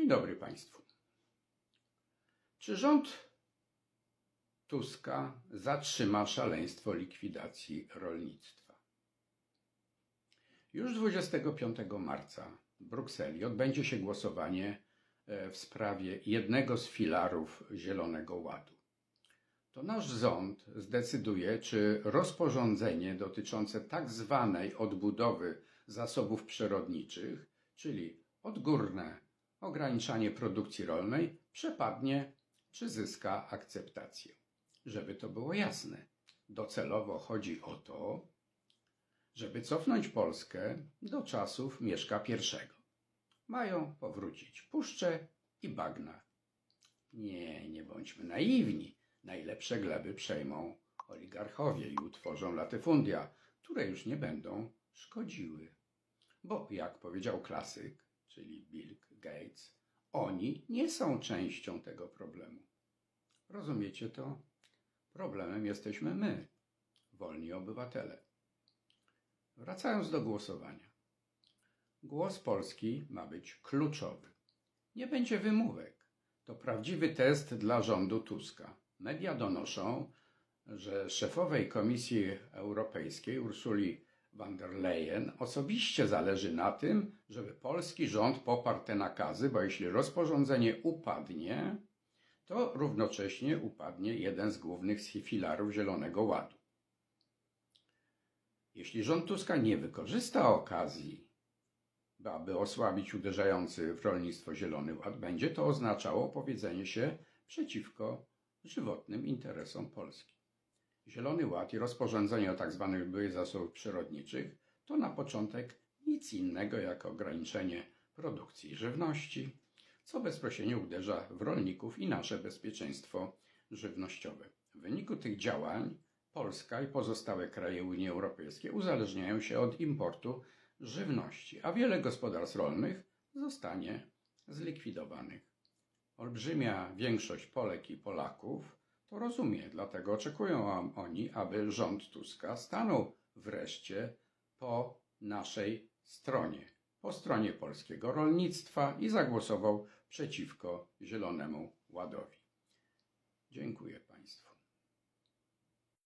Dzień dobry Państwu. Czy rząd Tuska zatrzyma szaleństwo likwidacji rolnictwa? Już 25 marca w Brukseli odbędzie się głosowanie e, w sprawie jednego z filarów Zielonego Ładu. To nasz rząd zdecyduje, czy rozporządzenie dotyczące tak zwanej odbudowy zasobów przyrodniczych, czyli odgórne ograniczanie produkcji rolnej, przepadnie, czy zyska akceptację. Żeby to było jasne, docelowo chodzi o to, żeby cofnąć Polskę do czasów Mieszka I. Mają powrócić puszcze i bagna. Nie, nie bądźmy naiwni. Najlepsze gleby przejmą oligarchowie i utworzą latyfundia, które już nie będą szkodziły. Bo jak powiedział klasyk, czyli Bill Gates, oni nie są częścią tego problemu. Rozumiecie to? Problemem jesteśmy my, wolni obywatele. Wracając do głosowania. Głos Polski ma być kluczowy. Nie będzie wymówek. To prawdziwy test dla rządu Tuska. Media donoszą, że szefowej Komisji Europejskiej Ursuli von der Leyen osobiście zależy na tym, żeby polski rząd poparł te nakazy, bo jeśli rozporządzenie upadnie, to równocześnie upadnie jeden z głównych filarów Zielonego Ładu. Jeśli rząd Tuska nie wykorzysta okazji, aby osłabić uderzający w rolnictwo Zielony Ład, będzie to oznaczało opowiedzenie się przeciwko żywotnym interesom Polski. Zielony Ład i rozporządzenie o tzw. byłych zasobów przyrodniczych to na początek nic innego jak ograniczenie produkcji żywności, co bezpośrednio uderza w rolników i nasze bezpieczeństwo żywnościowe. W wyniku tych działań Polska i pozostałe kraje Unii Europejskiej uzależniają się od importu żywności, a wiele gospodarstw rolnych zostanie zlikwidowanych. Olbrzymia większość Polek i Polaków to rozumie, dlatego oczekują oni, aby rząd Tuska stanął wreszcie po naszej stronie, po stronie polskiego rolnictwa i zagłosował przeciwko Zielonemu Ładowi. Dziękuję Państwu.